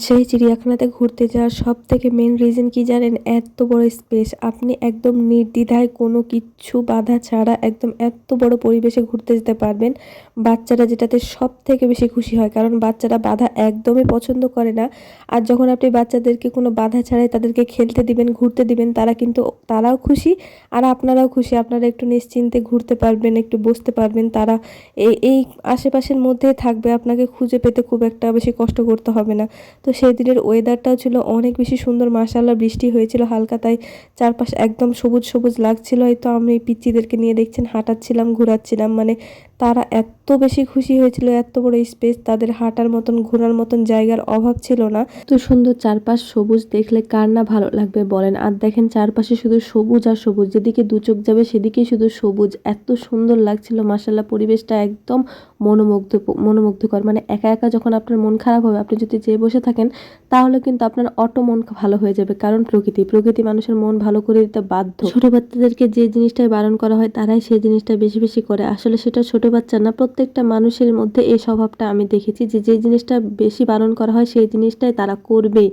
সেই চিড়িয়াখানাতে ঘুরতে যাওয়ার সব থেকে মেন রিজন কি জানেন? এত বড় স্পেস আপনি একদম নির্দ্বিধায় কোনো কিচ্ছু বাধা ছাড়া একদম এত বড় পরিবেশে ঘুরতে যেতে পারবেন। বাচ্চারা যেটাতে সব থেকে বেশি খুশি হয়, কারণ বাচ্চারা বাধা একদমই পছন্দ করে না। আর যখন আপনি বাচ্চাদেরকে কোনো বাধা ছাড়াই তাদেরকে খেলতে দিবেন, ঘুরতে দিবেন, তারা কিন্তু, তারাও খুশি আর আপনারাও খুশি। আপনারা একটু নিশ্চিন্তে ঘুরতে পারবেন, একটু বসতে পারবেন। তারা এই এই আশেপাশের মধ্যেই থাকবে। আপনাকে খুঁজে পেতে খুব একটা বেশি কষ্ট করতে হবে না। তো সেই দিনের ওয়েদারটাও ছিল অনেক বেশি সুন্দর। মাসাল্লাহ বৃষ্টি হয়েছিল হালকা, তাই চারপাশ একদম সবুজ সবুজ লাগছিল। হয়তো আমি পিচ্চিদেরকে নিয়ে দেখছেন, হাঁটাচ্ছিলাম, ঘোরাচ্ছিলাম মানে তারা এত বেশি খুশি হয়েছিল এত বড় স্পেস তাদের হাঁটার মতন ঘোরার মতন জায়গার অভাব ছিল না। তো সুন্দর চারপাশ সবুজ দেখলে কার না ভালো লাগবে বলেন। আর দেখেন চারপাশে শুধু সবুজ আর সবুজ যেদিকে দু চোখ যাবে সেদিকে শুধু সবুজ। এত সুন্দর লাগছিল মাসাল্লাহ পরিবেশটা একদম মনোমুগ্ধ মনোমুগ্ধকর। মানে একা একা যখন আপনার মন খারাপ হবে আপনি যদি যেয়ে বসে থাকেন তাহলে কিন্তু আপনার অটো মন ভালো হয়ে যাবে। কারণ প্রকৃতি প্রকৃতি মানুষের মন ভালো করে দিতে বাধ্য। ছোট বাচ্চাদেরকে যে জিনিসটাই বারণ করা হয় তারাই সেই জিনিসটা বেশি বেশি করে। আসলে সেটা ছোট বাচ্চা না, প্রত্যেকটা মানুষের মধ্যে এই স্বভাবটা আমি দেখেছি যে যে জিনিসটা বেশি বারণ করা হয়, সেই জিনিসটাই তারা করবেই।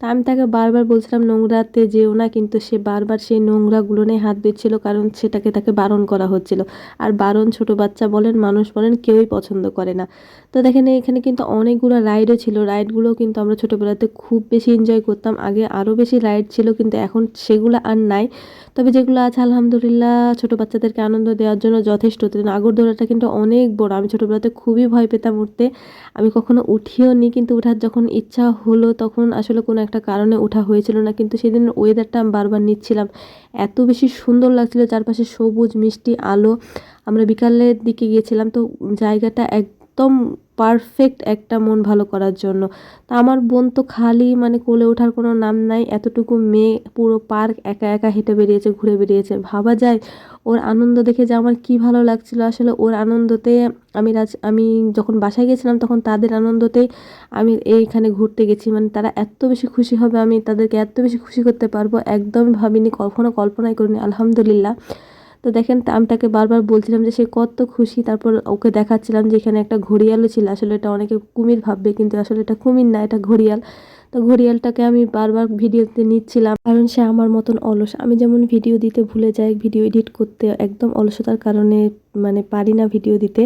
তা আমি তাকে বারবার বলছিলাম নোংরাতে যেও না, কিন্তু সে বারবার সেই নোংরাগুলো নিয়ে হাত দিচ্ছিল, কারণ সেটাকে তাকে বারণ করা হচ্ছিল। আর বারণ ছোট বাচ্চা বলেন, মানুষ বলেন, কেউই পছন্দ করে না। তো দেখেন, এখানে কিন্তু অনেকগুলো রাইডও ছিল। রাইডগুলো কিন্তু আমরা ছোটোবেলাতে খুব বেশি এনজয় করতাম। আগে আরও বেশি রাইড ছিল, কিন্তু এখন সেগুলো আর নাই। তবে যেগুলো আছে, আলহামদুলিল্লাহ, ছোটো বাচ্চাদেরকে আনন্দ দেওয়ার জন্য যথেষ্ট। আগরদোলাটা কিন্তু অনেক বড়। আমি ছোটোবেলাতে খুবই ভয় পেতাম উঠতে। আমি কখনো উঠিও নি, কিন্তু ওঠার যখন ইচ্ছা হলো, তখন আসলে কোনো একটা কারণে ওঠা হয়েছিল না, কিন্তু সেদিন ওয়েদারটা আমি বারবার নিচ্ছিলাম। এত বেশি সুন্দর লাগছিল, চারপাশে সবুজ, মিষ্টি, আলো। আমরা বিকালের দিকে গিয়েছিলাম, তো জায়গাটা একদম পারফেক্ট একটা মন ভালো করার জন্য। তা আমার বোন তো খালি মানে কোলে ওঠার কোনো নাম নাই, এতটুকু মেয়ে, পুরো পার্ক একা একা হেঁটে বেরিয়েছে, ঘুরে বেরিয়েছে। ভাবা যায়, ওর আনন্দ দেখে যে আমার কী ভালো লাগছিল। আসলে ওর আনন্দতে আমি রাজ, আমি যখন বাসায় গেছিলাম তখন তাদের আনন্দতে আমি এইখানে ঘুরতে গেছি। মানে তারা এত বেশি খুশি হবে, আমি তাদেরকে এত বেশি খুশি করতে পারব, একদমই ভাবিনি, কখনো কল্পনাই করিনি, আলহামদুলিল্লাহ। তো দেখেন আমি তাকে বারবার বলছিলাম যে সে কত খুশি। তারপর ওকে দেখাচ্ছিলাম যে এখানে একটা ঘড়িয়ালও ছিল। আসলে এটা অনেকে কুমির ভাববে, কিন্তু আসলে এটা কুমির না, এটা ঘড়িয়াল। তো ঘড়িয়ালটাকে আমি বারবার ভিডিওতে নিচ্ছিলাম, কারণ সে আমার মতন অলস। আমি যেমন ভিডিও দিতে ভুলে যাই, ভিডিও এডিট করতে একদম অলসতার কারণে মানে পারি না ভিডিও দিতে।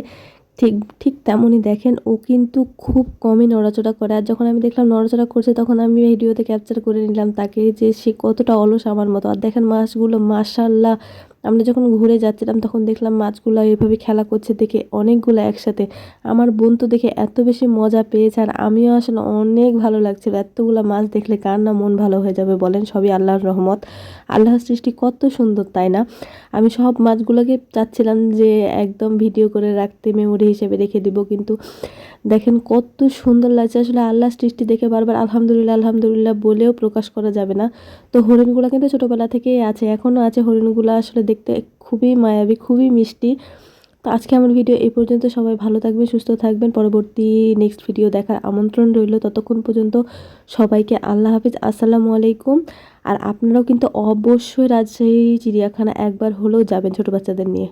ঠিক ঠিক তেমনই দেখেন, ও কিন্তু খুব কমই নড়াচড়া করে। আর যখন আমি দেখলাম নড়াচড়া করছে, তখন আমি ভিডিওতে ক্যাপচার করে নিলাম তাকে যে সে কতটা অলস আমার মতো। আর দেখেন মাছগুলো মাসাল্লাহ আমরা যখন ঘুরে যাচ্ছিলাম, তখন দেখলাম মাছগুলো এভাবে খেলা করছে দেখে অনেকগুলো একসাথে। আমার বোন তো দেখে এত বেশি মজা পেয়েছে আর আমিও আসলে অনেক ভালো লাগছিল এতগুলো মাছ দেখলে কার না মন ভালো হয়ে যাবে বলেন? সবই আল্লাহর রহমত। আল্লাহর সৃষ্টি কত সুন্দর, তাই না? আমি সব মাছগুলোকে চাচ্ছিলাম যে একদম ভিডিও করে রাখতে মেমোরি হিসেবে রেখে দিব, কিন্তু দেখেন কত সুন্দর লাগছে। আসলে আল্লাহ সৃষ্টি দেখে বারবার আলহামদুলিল্লাহ আলহামদুলিল্লাহ বলেও প্রকাশ করা যাবে না। তো হরিণগুলো কিন্তু ছোটোবেলা থেকেই আছে এখনও আছে। হরিণগুলো আসলে দেখতে খুবই মায়াবী, খুবই মিষ্টি। তো আজকে আমার ভিডিও এই পর্যন্ত। সবাই ভালো থাকবেন, সুস্থ থাকবেন। পরবর্তী নেক্সট ভিডিও দেখার আমন্ত্রণ রইল ততক্ষণ পর্যন্ত সবাইকে আল্লাহ হাফিজ। আসসালামু আলাইকুম। আর আপনারাও কিন্তু অবশ্যই রাজশাহী, চিড়িয়াখানা একবার হলেও যাবেন ছোটো বাচ্চাদের নিয়ে।